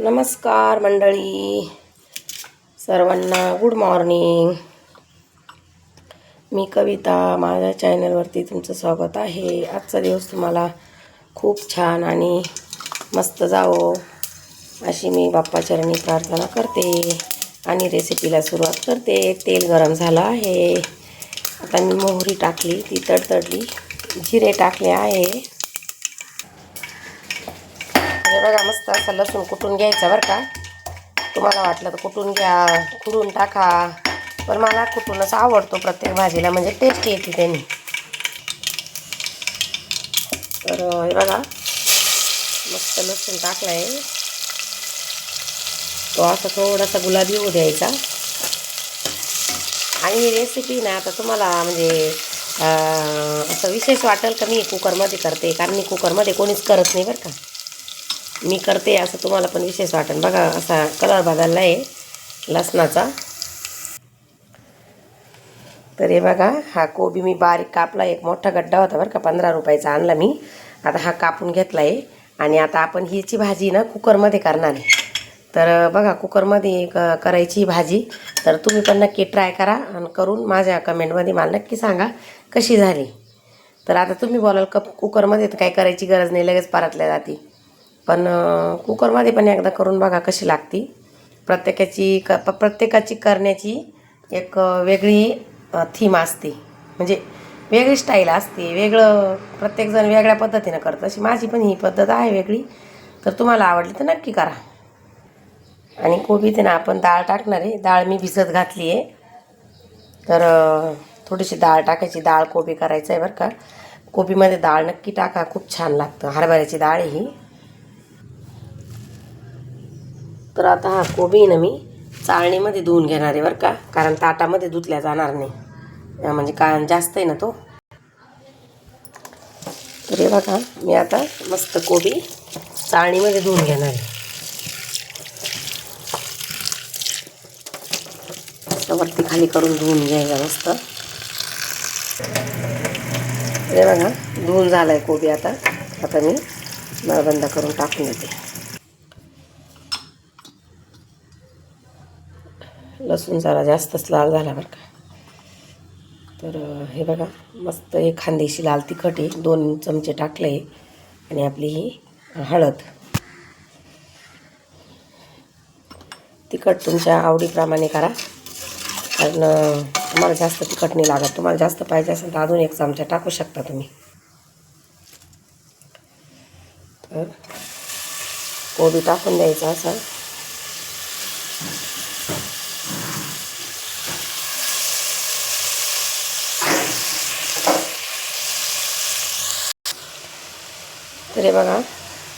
नमस्कार मंडळी सर्वांना गुड मॉर्निंग मी कविता माझ्या चॅनलवरती तुमचं स्वागत आहे. आजचा दिवस तुम्हाला खूप छान आणि मस्त जावो अशी मी बाप्पाचरणी प्रार्थना करते आणि रेसिपीला सुरुवात करते. तेल गरम झालं आहे. आता मी मोहरी टाकली ती तडतडली जिरे टाकले आहे. हे बघा मस्त असं लसूण कुटून घ्यायचं बरं का. तुम्हाला वाटलं तर कुटून घ्या खुडून टाका. पण मला कुटूनच आवडतो प्रत्येक भाजीला म्हणजे टेस्ट येते त्यांनी. तर हे बघा मस्त लसूण टाकला आहे तो असा थोडासा गुलाबी होऊ द्यायचा. आणि ही रेसिपी ना आता तुम्हाला म्हणजे असं विशेष वाटेल का मी कुकरमध्ये करते? कारण मी कुकरमध्ये कोणीच करत नाही बरं का. मी करते असं तुम्हाला पण विशेष वाटेल. बघा असा कलर बदलला आहे लसणाचा. तर हे बघा हा कोबी मी बारीक कापला एक मोठा गड्डा होता बरं का पंधरा रुपयाचा आणला मी. आता हा कापून घेतला आहे आणि आता आपण हिची भाजी ना कुकरमध्ये करणार आहे. तर बघा कुकरमध्ये क करायची ही भाजी. तर तुम्ही पण नक्की ट्राय करा आणि करून माझ्या कमेंटमध्ये मला नक्की सांगा कशी झाली. तर आता तुम्ही बोलाल क कुकरमध्ये तर काही करायची गरज नाही लगेच परतल्या जाते. पण कुकरमध्ये पण एकदा करून बघा कशी लागती. प्रत्येकाची क प- प्रत्येकाची करण्याची एक वेगळी थीम असते. म्हणजे वेगळी स्टाईल असते वेगळं प्रत्येकजण वेगळ्या पद्धतीनं करतं. अशी माझी पण ही पद्धत आहे वेगळी. तर तुम्हाला आवडली तर नक्की करा. आणि कोबीत ना आपण डाळ टाकणार आहे. डाळ मी भिजत घातली आहे. तर थोडीशी डाळ टाकायची. डाळ कोबी करायचं आहे बरं का. कोबीमध्ये डाळ नक्की टाका. खूप छान लागतं. हरभऱ्याची डाळ ही. तर आता हा कोबी ना मी चाळणीमध्ये धुवून घेणार आहे बरं का. कारण ताटामध्ये धुतल्या जाणार नाही. म्हणजे कारण जास्त आहे ना तो. तर हे बघा मी आता मस्त कोबी चाळणीमध्ये धुवून घेणार आहे. वरती खाली करून धुवून घ्यायचा मस्त. हे बघा धुवून झाला आहे कोबी आता. आता मी नळ बंद करून टाकून देते. लसूण जरा जास्तच लाल झाला बरं का. तर हे बघा मस्त हे खांदेशी लाल तिखट आहे. दोन चमचे टाकले आणि आपली ही हळद. तिखट तुमच्या आवडीप्रमाणे करा. कारण तुम्हाला जास्त तिखट नाही लागत. तुम्हाला जास्त पाहिजे असेल तर अजून एक चमचा टाकू शकता तुम्ही. तर कोबी टाकून द्यायचा असा. तर हे बघा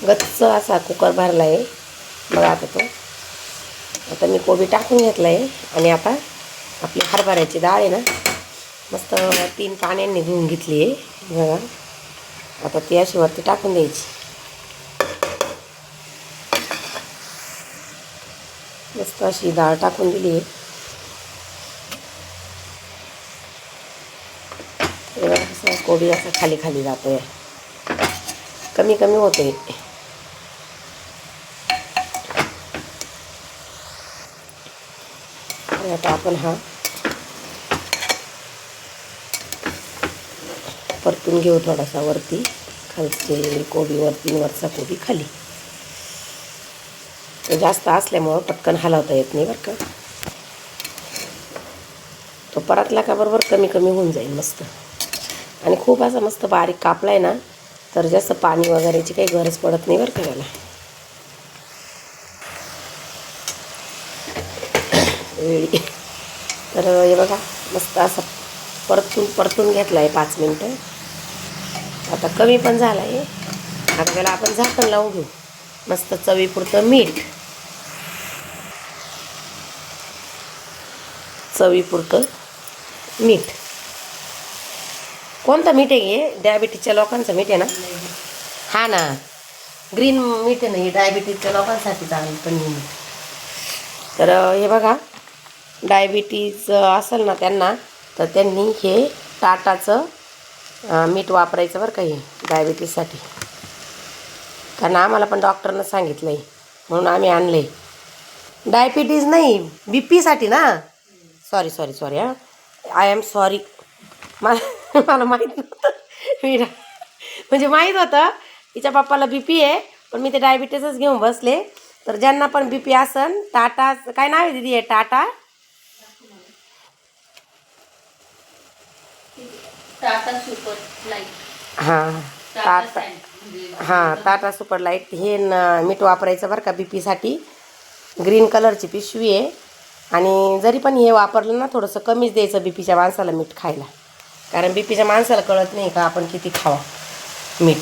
गच्च असा कुकर भरला आहे बघा आता तो. आता मी कोबी टाकून घेतला आहे आणि आता आपली हरभऱ्याची डाळ आहे ना मस्त तीन पाण्यांनी धुवून घेतली आहे. बघा. आता ती अशी वरती टाकून द्यायची. मस्त अशी डाळ टाकून दिली आहे. कोबी असा खाली खाली जातोय. कमी कमी होते आता आपण हा परतून घेऊ थोडासा वरती. खालचे म्हणजे कोबी वरती वरचा कोबी खाली. जास्त असल्यामुळं पटकन हलवता येत नाही बरं का. तो परतला का बरोबर कमी कमी होऊन जाईल मस्त. आणि खूप असा मस्त बारीक कापला आहे ना तर जास्त पाणी वगैरेची काही गरज पडत नाही बरं करायला वेळी. तर हे बघा मस्त असं परतून परतून घेतला आहे पाच मिनटं. आता कमी पण झाला आहे आता त्याला आपण झाकण लावून घेऊ. मस्त चवीपुरतं मीठ. चवीपुरतं मीठ. कोणतं मीठ आहे हे? डायबिटीजच्या लोकांचं मीठ आहे ना? हा ना. ग्रीन मीठ आहे ना हे डायबिटीजच्या लोकांसाठी चांगलं पण तर हे बघा. डायबिटीज असेल ना त्यांना तर त्यांनी हे टाटाचं मीठ वापरायचं बरं का हे डायबिटीजसाठी कारण आम्हाला पण डॉक्टरनं सांगितलं आहे म्हणून आम्ही आणले डायबिटीज नाही बी पीसाठी ना. सॉरी सॉरी सॉरी हां. आय एम सॉरी मला मला माहीत नव्हतं. मी म्हणजे माहीत होतं तिच्या पप्पाला बी पी आहे पण मी ते डायबिटीसच घेऊन बसले. तर ज्यांना पण बी पी असन टाटा काय नाव आहे दिदी आहे टाटा? Tata super light. हां. टाटा म्हणजे हां टाटा सुपर लाइट. हे न मीठ वापरायचं बरं का बी पीसाठी ग्रीन कलरची पिशवी आहे. आणि जरी पण हे वापरलं ना थोडंसं कमीच द्यायचं बी पीच्या माणसाला मीठ खायला. कारण बी पीच्या माणसाला कळत नाही का आपण किती खावा मीठ.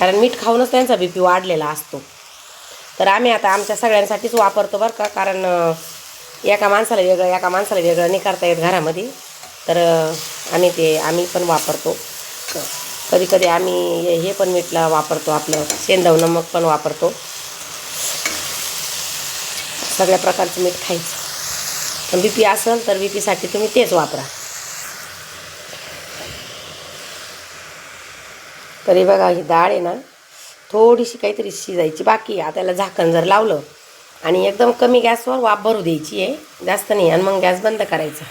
कारण मीठ खाऊनच त्यांचा बी पी वाढलेला असतो. तर आम्ही आता आमच्या सगळ्यांसाठीच वापरतो बरं का कारण एका माणसाला वेगळं एका माणसाला वेगळं नाही करता येत घरामध्ये. तर आम्ही ते आम्ही पण वापरतो. कधी कधी आम्ही हे- हे पण मीठला वापरतो आपलं शेंदव नमक पण वापरतो. सगळ्या प्रकारचं मीठ खायचं. पण बी पी असेल तर बी पीसाठी तुम्ही तेच वापरा. तरी बघा ही डाळ आहे ना थोडीशी काहीतरी शिजायची बाकी आहे. आता त्याला झाकण जर लावलं आणि एकदम कमी गॅसवर वाफ भरू द्यायची आहे. जास्त नाही आणि मग गॅस बंद करायचा.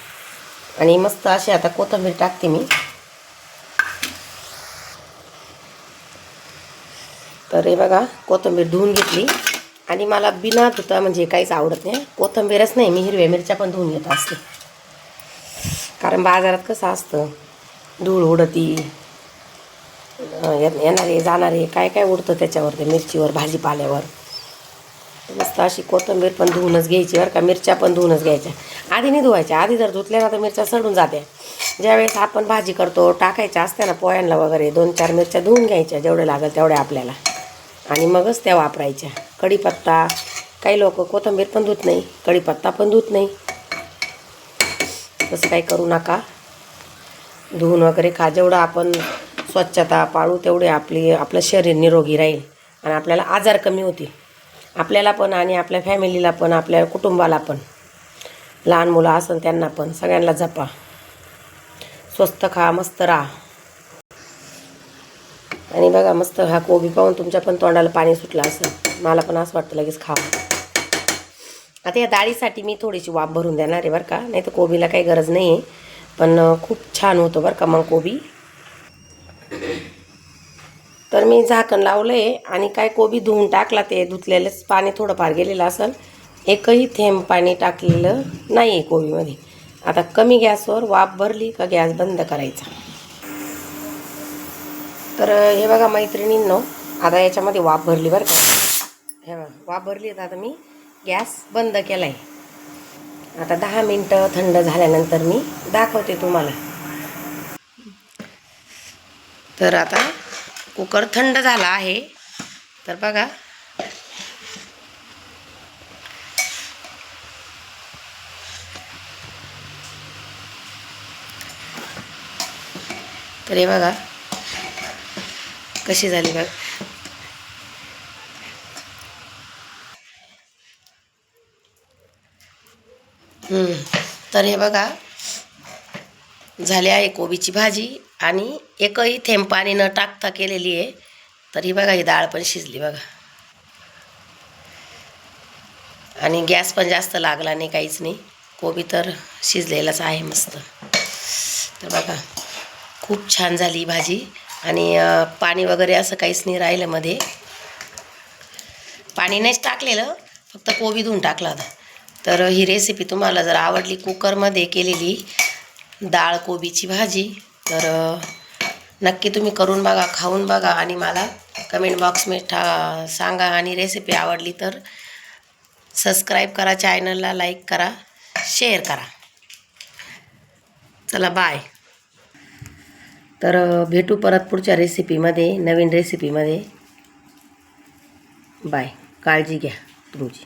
आणि मस्त अशी आता कोथिंबीर टाकते मी. तर हे बघा कोथिंबीर धुवून घेतली. आणि मला बिना धुता म्हणजे काहीच आवडत नाही. कोथिंबीरच नाही मी हिरव्या मिरच्या पण धुवून घेत असते. कारण बाजारात कसं असतं धूळ उडती येणारे जाणारे काय काय उडतं त्याच्यावर ते मिरचीवर भाजीपाल्यावर. मस्त अशी कोथिंबीर पण धुवूनच घ्यायची बरं का? मिरच्या पण धुवूनच घ्यायच्या. आधी नाही धुवायच्या आधी जर धुतल्या ना तर मिरच्या सडून जात्या. ज्यावेळेस आपण भाजी करतो टाकायच्या असत्या ना पोह्यांना वगैरे दोन चार मिरच्या धुवून घ्यायच्या जेवढ्या लागेल तेवढ्या आपल्याला. आणि मगच त्या वापरायच्या. कढीपत्ता काही लोक कोथिंबीर पण धुत नाही कढीपत्ता पण धुत नाही. तसं काही करू नका. धुवून वगैरे खा जेवढं आपण स्वच्छता पाळू तेवढे आपली आपलं शरीर निरोगी राहील आणि आपल्याला आजार कमी होतील. आपल्याला पण आणि आपल्या फॅमिलीला पण आपल्या कुटुंबाला पण. लहान मुलं असन त्यांना पण. सगळ्यांना जपा. स्वस्त खा मस्त राहा. आणि बघा मस्त हा कोबी पाहून तुमच्या पण तोंडाला पाणी सुटलं असं मला पण असं वाटतं लगेच खावं. आता या डाळीसाठी मी थोडीशी वाफ भरून देणार आहे बरं का? नाही तर कोबीला काही गरज नाही आहे पण खूप छान होतं बरं का मग कोबी. तर मी झाकण लावलं आहे आणि काय कोबी धुवून टाकला ते धुतलेलंच. पाणी थोडंफार गेलेलं असेल. एकही थेंब पाणी टाकलेलं नाही आहे कोबीमध्ये. आता कमी गॅसवर वाफ भरली का गॅस बंद करायचा. तर हे बघा मैत्रिणींनो आता याच्यामध्ये वाफ भरली बरं का. हे बघा वाफ भरली तर आता मी. गॅस बंद केला आहे आता दहा मिनटं थंड झाल्यानंतर मी दाखवते तुम्हाला. तर आता कुकर थंड झाला आहे. तर बघा. तर हे बघा. कशी झाली बघ. तर हे बघा. झाली आहे कोबीची भाजी आणि एकही थेंब पाणी न टाकता केलेली आहे. तर ही बघा ही डाळ पण शिजली बघा. आणि गॅस पण जास्त लागला नाही काहीच नाही. कोबी तर शिजलेलाच आहे मस्त. तर बघा खूप छान झाली भाजी. आणि पाणी वगैरे असं काहीच नाही राहिलं मध्ये. पाणी नाहीच टाकलेलं फक्त कोबी धुवून टाकला होता. तर ही रेसिपी तुम्हाला जर आवडली कुकरमध्ये केलेली डाळ कोबीची भाजी. तर नक्की तुम्ही करून बघा खाऊन बघा आणि मला कमेंट बॉक्समध्ये ठा सांगा आणि रेसिपी आवडली तर सबस्क्राईब करा चॅनलला लाईक करा शेअर करा. चला बाय तर भेटू परत पुढच्या रेसिपीमध्ये नवीन रेसिपीमध्ये बाय काळजी घ्या तुमची.